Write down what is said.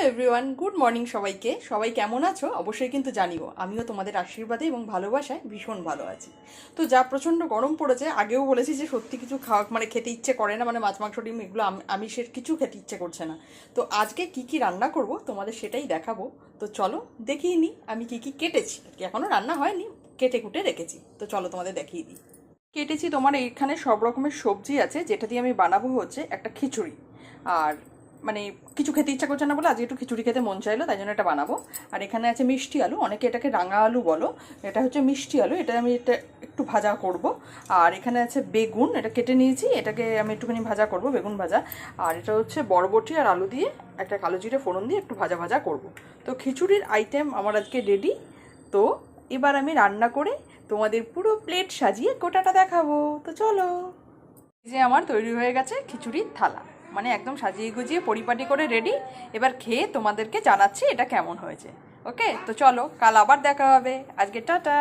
Everyone good morning সবাইকে। সবাই কেমন আছো? অবশ্যই কিন্তু জানিও। আমিও তোমাদের আশীর্বাদে এবং ভালোবাসায় ভীষণ ভালো আছি। তো যা প্রচণ্ড গরম পড়েছে, আগেও বলেছি যে সত্যি কিছু খাওয়া মানে খেতে ইচ্ছে করে না মানে মাছ, মাংস, ডিম এগুলো আম- আমিষের কিছু খেতে ইচ্ছে করছে না। তো আজকে কি কি রান্না করব তোমাদের সেটাই দেখাবো। তো চলো দেখিয়ে নিই আমি কি কি কেটেছি। এখনও রান্না হয়নি, কেটে কুটে রেখেছি। তো চলো তোমাদের দেখিয়ে দিই। কেটেছি তোমার এইখানে সব রকমের সবজি আছে, যেটা দিয়ে আমি বানাবো হচ্ছে একটা খিচুড়ি। আর মানে কিছু খেতে ইচ্ছা করছে না বলে আজকে একটু খিচুড়ি খেতে মন চাইলো, তাই জন্য এটা বানাবো। আর এখানে আছে মিষ্টি আলু, অনেকে এটাকে রাঙা আলু বলো, এটা হচ্ছে মিষ্টি আলু, এটা আমি এটা একটু ভাজা করব। আর এখানে আছে বেগুন, এটা কেটে নিয়েছি, এটাকে আমি একটুখানি ভাজা করব, বেগুন ভাজা। আর এটা হচ্ছে বরবটি আর আলু দিয়ে একটা কালো জিরে ফোড়ন দিয়ে একটু ভাজা ভাজা করব। তো খিচুড়ির আইটেম আমার আজকে রেডি তো এবার আমি রান্না করে তোমাদের পুরো প্লেট সাজিয়ে গোটাটা দেখাবো। তো চলো। যে আমার তৈরি হয়ে গেছে খিচুড়ির থালা। মানে একদম সাজিয়ে গুজিয়ে পরিপাটি করে রেডি এবার খেয়ে তোমাদেরকে জানাচ্ছি এটা কেমন হয়েছে। ওকে তো চলো, কাল আবার দেখা হবে। আজকে টাটা!